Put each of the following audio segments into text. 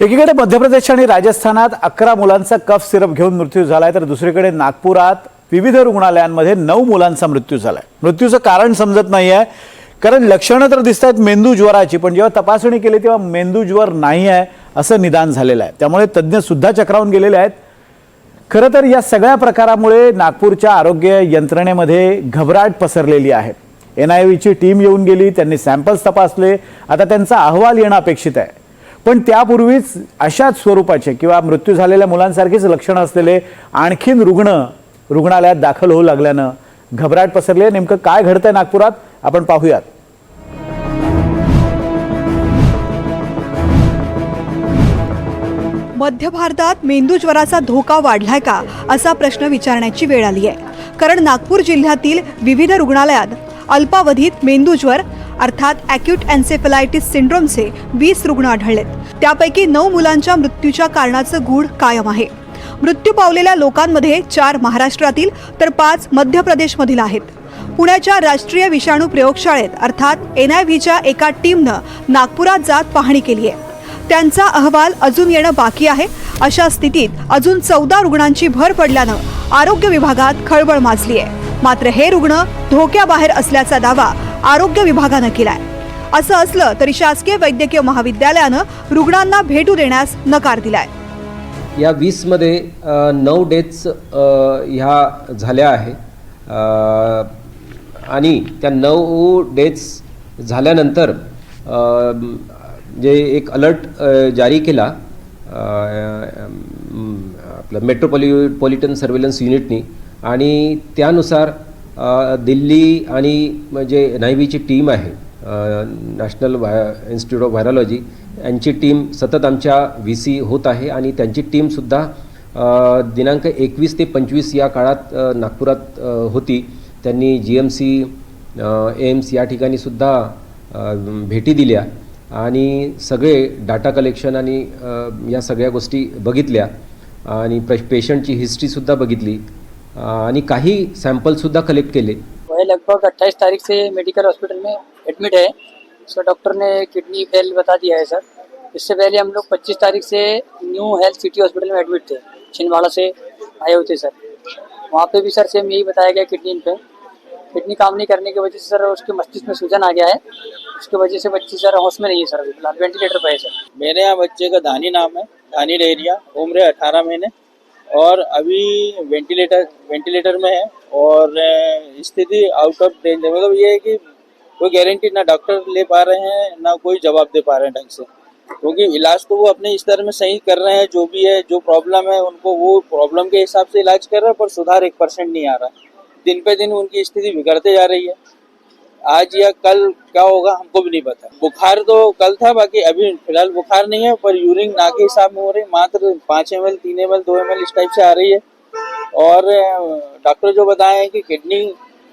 एकीकडे मध्य प्रदेश आणि राजस्थानात अकरा मुलांचा कफ सिरप घेऊन मृत्यू झालाय तर दुसरीकडे नागपुरात विविध रुग्णालयांमध्ये नऊ मुलांचा मृत्यू झालाय. मृत्यूचं कारण समजत नाही आहे कारण लक्षणं तर दिसत आहेत मेंदू ज्वराची पण जेव्हा तपासणी केली तेव्हा मेंदू ज्वर नाही आहे असं निदान झालेलं आहे. त्यामुळे तज्ज्ञ सुद्धा चक्रावून गेलेले आहेत. खरं तर या सगळ्या प्रकारामुळे नागपूरच्या आरोग्य यंत्रणेमध्ये घबराट पसरलेली आहे. एन आय व्हीची टीम येऊन गेली त्यांनी सॅम्पल्स तपासले आता त्यांचा अहवाल येणं अपेक्षित आहे. पण त्यापूर्वीच अशाच स्वरूपाचे किंवा मृत्यू झालेल्या मुलांसारखीच लक्षणं असलेले आणखीन रुग्ण रुग्णालयात दाखल होऊ लागल्यानं घबराट पसरली आहे. नेमकं काय घडतंय नागपुरात? आपण पाहूयात. मध्य भारतात मेंदूज्वराचा धोका वाढलाय का असा प्रश्न विचारण्याची वेळ आली आहे कारण नागपूर जिल्ह्यातील विविध रुग्णालयात अल्पावधीत मेंदूज्वर अर्थात अॅक्यूट एन्सेफलायटिस सिंड्रोमचे वीस रुग्ण आढळलेत. त्यापैकी नऊ मुलांच्या मृत्यूच्या कारणाचं गूढ कायम आहे. मृत्यू पावलेल्या लोकांमध्ये चार महाराष्ट्रातील तर पाच मध्य प्रदेशमधील आहेत. पुण्याच्या राष्ट्रीय विषाणू प्रयोगशाळेत अर्थात एन आय व्हीच्या एका टीमनं नागपुरात जात पाहणी केली आहे. त्यांचा अहवाल अजून येणं बाकी आहे. अशा स्थितीत अजून चौदा रुग्णांची भर पडल्यानं आरोग्य विभागात खळबळ माजली आहे मात्र हे रुग्ण धोक्याबाहेर असल्याचा दावा आरोग्य विभागानं केलाय. असं असलं तरी शासकीय वैद्यकीय महाविद्यालयानं रुग्णांना भेटू देण्यास नकार दिलाय. या वीसमध्ये नऊ डेथ्स ह्या झाल्या आहे. आणि त्या नऊ डेथ्स झाल्यानंतर जे एक अलर्ट जारी केला आपलं मेट्रोपॉलि पॉलिटन सर्वेलन्स युनिटनी आणि त्यानुसार दिल्ली आणि म्हणजे एन आय व्हीची टीम आहे नॅशनल व्हाय इन्स्टिट्यूट ऑफ व्हायरॉलॉजी यांची टीम सतत आमच्या व्ही सी होत आहे आणि त्यांची टीमसुद्धा दिनांक एकवीस ते पंचवीस या काळात नागपुरात होती. त्यांनी जी एम सी एम्स या ठिकाणीसुद्धा भेटी दिल्या आणि सगळे डाटा कलेक्शन आणि या सगळ्या गोष्टी बघितल्या आणि प्र पेशंटची हिस्ट्रीसुद्धा बघितली. आणि काही सॅम्पलसुद्धा कलेक्ट केले. वह लगभग 28 तारीख से मेडिकल हॉस्पिटल में एडमिट है। उसका डॉक्टर ने किडनी फेल बता दिया है सर इससे पहले हम लोग 25 तारीख से न्यू हेल्थ सिटी हॉस्पिटल में एडमिट थे छिंदवाड़ा से आए हुए थे सर वहाँ पे भी सर सेम यही बताया गया किडनी पे। किडनी काम नहीं करने की वजह से सर उसके मस्तिष्क में सूजन आ गया है। उसकी वजह से बच्ची सर होश में नहीं है सर अभी फ़िलहाल। वेंटिलेटर पर है सर मेरे यहाँ बच्चे का दानी नाम है दानी डेरिया उम्र है अठारह महीने। और अभी वेंटिलेटर वेंटिलेटर में है और स्थिति आउट ऑफ़ डेंजर मतलब ये है कि कोई गारंटी ना डॉक्टर ले पा रहे हैं, ना कोई जवाब दे पा रहे हैं ढंग से। क्योंकि इलाज तो वो अपने स्तर में सही कर रहे हैं, जो भी है, जो प्रॉब्लम है, उनको वो प्रॉब्लम के हिसाब से इलाज कर रहे हैं, पर सुधार एक परसेंट नहीं आ रहा। दिन पे दिन उनकी स्थिति बिगड़ते जा रही है। आज या कल क्या होगा, हमको भी नहीं पता। बुखार तो कल था, बाकी अभी फ़िलहाल बुखार नहीं है, पर यूरिन ना के हिसाब में हो रही मात्र पाँच एम एल तीन एम एल दो एम एल इस टाइप से आ रही है। और डॉक्टर जो बताए हैं कि किडनी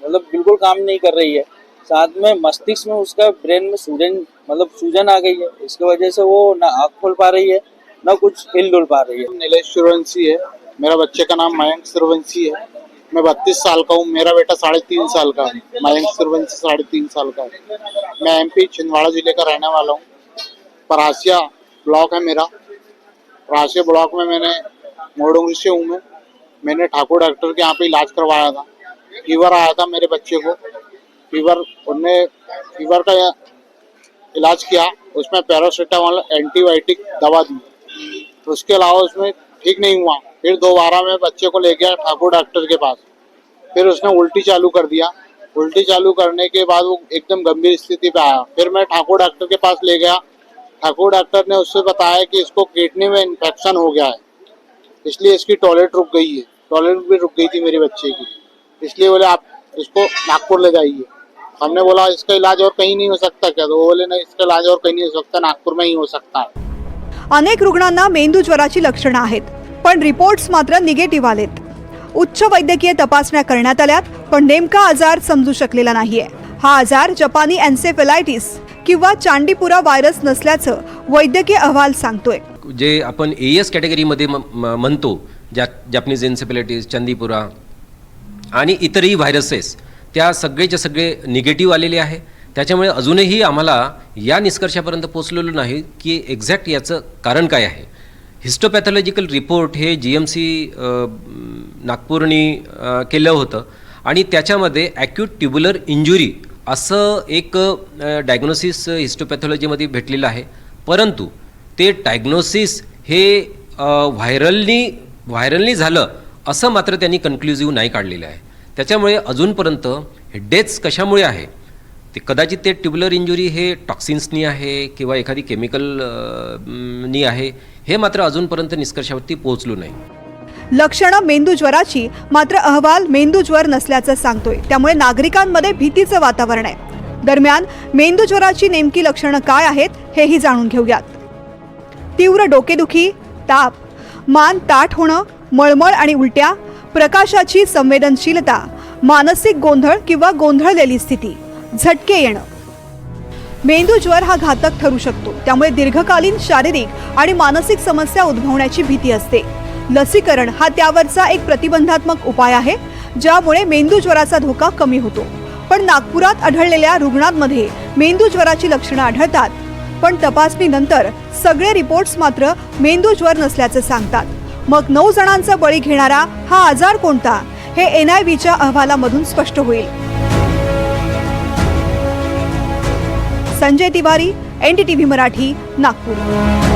मतलब बिल्कुल काम नहीं कर रही है। साथ में मस्तिष्क में उसका ब्रेन में सूजन मतलब सूजन आ गई है। इसकी वजह से वो ना आँख खोल पा रही है, ना कुछ हिल डुल पा रही है। नीलेश सूर्यवंशी है। मेरा बच्चे का नाम मयंक सूर्यवंशी है। मैं बत्तीस साल का हूँ, मेरा बेटा साढ़े तीन साल का है मयंक सूर्यवंशी साढ़े तीन साल का है। मैं एमपी छिंदवाड़ा ज़िले का रहने वाला हूँ। परासिया ब्लॉक है मेरा। परासिया ब्लॉक में मैंने मोडोंगरी से हूँ मैं। मैंने ठाकुर डॉक्टर के यहाँ पे इलाज करवाया था। फीवर आया था मेरे बच्चे को। फीवर, उनने फीवर का इलाज किया। उसमें पैरासीटामोल, एंटीबायोटिक दवा दी। उसके अलावा उसमें ठीक नहीं हुआ। फिर दोबारा मैं बच्चे को ले गया ठाकुर डॉक्टर के पास। फिर उसने उल्टी चालू कर दिया। उल्टी चालू करने के बाद वो एकदम गंभीर स्थिति पे आया। फिर मैं ठाकुर डॉक्टर के पास ले गया। ठाकुर डॉक्टर ने उससे बताया कि इसको किडनी में इन्फेक्शन हो गया है। इसलिए इसकी टॉयलेट रुक गई है। टॉयलेट भी रुक गई थी मेरे बच्चे की। इसलिए बोले आप इसको नागपुर ले जाइए। हमने बोला इसका इलाज और कहीं नहीं हो सकता क्या? तो वो बोले नहीं इसका इलाज और कहीं नहीं हो सकता। नागपुर में ही हो सकता है। अनेक रुग्णांना मेंदूज्वराची लक्षणं आहेत. पण रिपोर्ट्स मात्र निगेटिव्ह आलेत. उच्च वैद्यकीय तपासण्या करण्यात आल्यात पण नेमका आजार समजू शकलेला नाहीये. हा आजार जपानी एन्सेफेलायटिस किंवा चांडीपुरा व्हायरस नसल्याचं वैद्यकीय अहवाल सांगतोय. जे आपण ए एस कॅटेगरीमध्ये म- म- म्हणतो ज्या जॅपनीज एन्सेफेलायटिस चंदीपुरा आणि इतरही व्हायरसेस त्या सगळेचे सगळे निगेटिव्ह आलेले आहे. त्याच्यामुळे अजूनही आम्हाला या निष्कर्षापर्यंत पोचलेलो नाही की एक्झॅक्ट याचं कारण काय आहे. हिस्टोपॅथॉलॉजिकल रिपोर्ट हे जी एम सी नागपूरनी केलं होतं. आणि त्याच्यामध्ये ॲक्यूट ट्युब्युलर इंजुरी असं एक डायग्नोसिस हिस्टोपॅथॉलॉजीमध्ये भेटलेलं आहे. परंतु ते डायग्नोसिस हे व्हायरलनी व्हायरलनी झालं असं मात्र त्यांनी कन्क्लुझिव्ह नाही काढलेलं आहे. त्याच्यामुळे अजूनपर्यंत हे डेथ्स कशामुळे आहे? ते कदाचित ते ट्युब्युलर इंजुरी हे टॉक्सिन्सनी आहे किंवा एखादी केमिकल नी आहे. हे मात्र अजूनपर्यंत निष्कर्षावरती पोहोचलो नाही. लक्षणं मेंदू ज्वराची मात्र अहवाल मेंदू ज्वर नसल्याचं सांगतोय. त्यामुळे नागरिकांमध्ये भीतीचं वातावरण आहे. दरम्यान मेंदू ज्वराची नेमकी लक्षणं काय आहेत हेही जाणून घेऊयात. तीव्र डोकेदुखी ताप मान ताठ होणं मळमळ आणि उलट्या प्रकाशाची संवेदनशीलता मानसिक गोंधळ किंवा गोंधळलेली स्थिती झटके येणं. मेंदू ज्वर हा घातक ठरू शकतो. त्यामुळे दीर्घकालीन शारीरिक आणि मानसिक समस्या उद्भवण्याची भीती असते. लसीकरण हा त्यावरचा एक प्रतिबंधात्मक उपाय आहे ज्यामुळे मेंदू ज्वराचा धोका कमी होतो. पण नागपुरात आढळलेल्या रुग्णांमध्ये मेंदू ज्वराची लक्षणं आढळतात. पण तपासणीनंतर सगळे रिपोर्ट्स मात्र मेंदू ज्वर नसल्याचं सांगतात. मग नऊ जणांचा बळी घेणारा हा आजार कोणता हे एन आय व्हीच्या अहवालामधून स्पष्ट होईल. संजय तिवारी एनडीटीव्ही मराठी नागपूर.